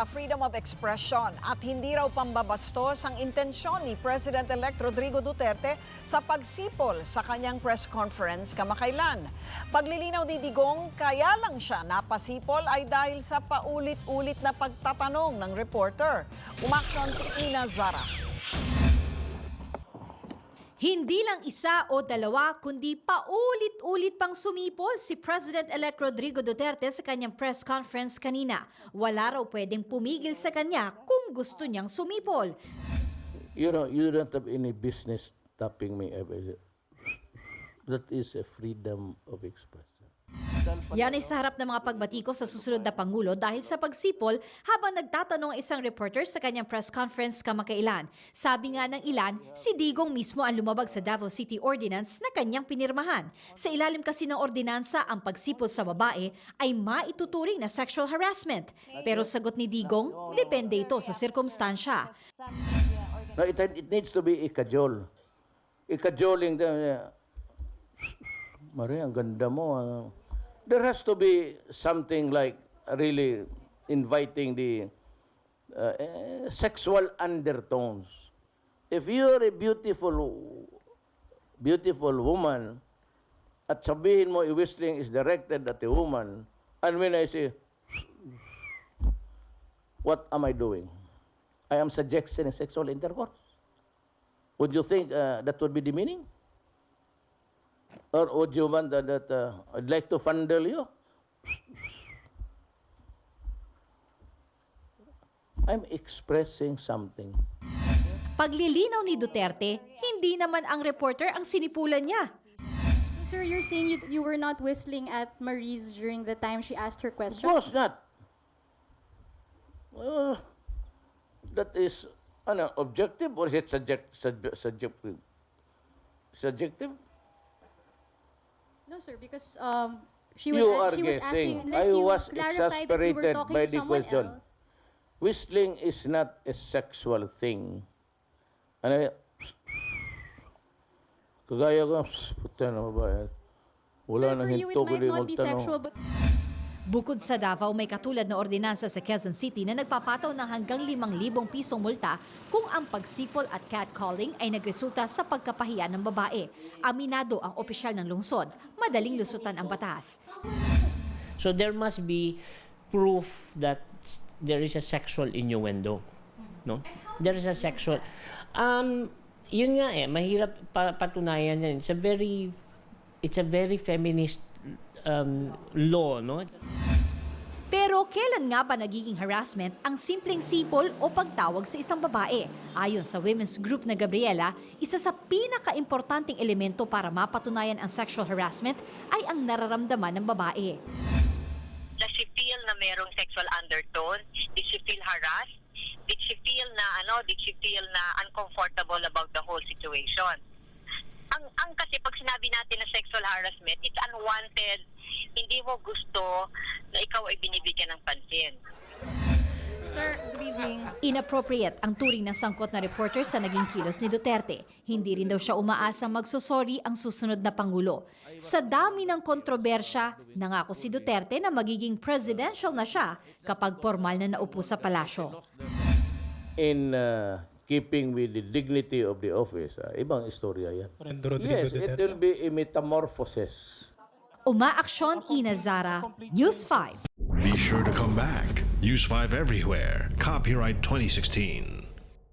Gabriela, freedom of expression at hindi raw pambabastos ang intensyon ni President-elect Rodrigo Duterte sa pagsipol sa kanyang press conference kamakailan. Paglilinaw ni Digong, kaya lang siya napasipol ay dahil sa paulit-ulit na pagtatanong ng reporter. Umaksyon si Ina Zara. Hindi lang isa o dalawa, kundi paulit-ulit pang sumipol si President-elect Rodrigo Duterte sa kanyang press conference kanina. Wala raw pwedeng pumigil sa kanya kung gusto niyang sumipol. You know, you don't have any business stopping me ever. That is a freedom of expression. Yan ay sa harap ng mga pagbatiko sa susunod na Pangulo dahil sa pagsipol habang nagtatanong ang isang reporter sa kanyang press conference kamakailan. Sabi nga ng ilan, si Digong mismo ang lumabag sa Davao City Ordinance na kanyang pinirmahan. Sa ilalim kasi ng ordinansa, ang pagsipol sa babae ay maituturing na sexual harassment. Pero sagot ni Digong, depende ito sa sirkumstansya. No, it, it needs to be ikajol. Ikajoling. Uh, Mari, ang ganda mo. ah. There has to be something like really inviting the uh, eh, sexual undertones. If you're a beautiful, beautiful woman, at sabihin mo, i-whistling is directed at a woman, and when I say, what am I doing? I am suggesting sexual intercourse. Would you think uh, that would be the meaning? Or would you want that, that uh, I'd like to fondle you? I'm expressing something. Paglilinaw ni Duterte, hindi naman ang reporter ang sinipulan niya. Sir, you're saying you, you were not whistling at Marie's during the time she asked her Of question? course not. Well, that is ano, objective or is it subject, subject, subjective? Subjective? No, sir, because um, she was, You are she was guessing. asking, unless I you was clarified that were exasperated talking by to the someone question. else. Whistling is not a sexual thing. Ano y- Kagaya ko, puta na ba? Wala sir, nang for you, it hinto might not be sexual, but Bukod sa Davao, may katulad na ordinansa sa Quezon City na nagpapataw ng hanggang 5,000 pisong multa kung ang pagsipol at catcalling ay nagresulta sa pagkapahiya ng babae. Aminado ang opisyal ng lungsod, madaling lusutan ang batas. So there must be proof that there is a sexual innuendo. No? There is a sexual um yun nga eh mahirap pa- patunayan yan. It's a very it's a very feminist um, law, no? Pero kailan nga ba nagiging harassment ang simpleng sipol o pagtawag sa isang babae? Ayon sa women's group na Gabriela, isa sa pinaka-importanting elemento para mapatunayan ang sexual harassment ay ang nararamdaman ng babae. Does she feel na merong sexual undertone? Did she feel harassed? Did she feel na ano, did she feel na uncomfortable about the whole situation? Ang ang kasi pag sinabi natin na sexual harassment, it's unwanted. Hindi mo gusto na ikaw ay binibigyan ng pansin. Sir, good evening. Inappropriate ang turing ng sangkot na reporter sa naging kilos ni Duterte. Hindi rin daw siya umaasang magsusori ang susunod na Pangulo. Sa dami ng kontrobersya, nangako si Duterte na magiging presidential na siya kapag formal na naupo sa palasyo. In uh, keeping with the dignity of the office, ah, ibang istorya yan. Yes, it will be a metamorphosis. Umaaksyon Ina Zara, News 5. Be sure to come back. Use 5 everywhere. Copyright 2016.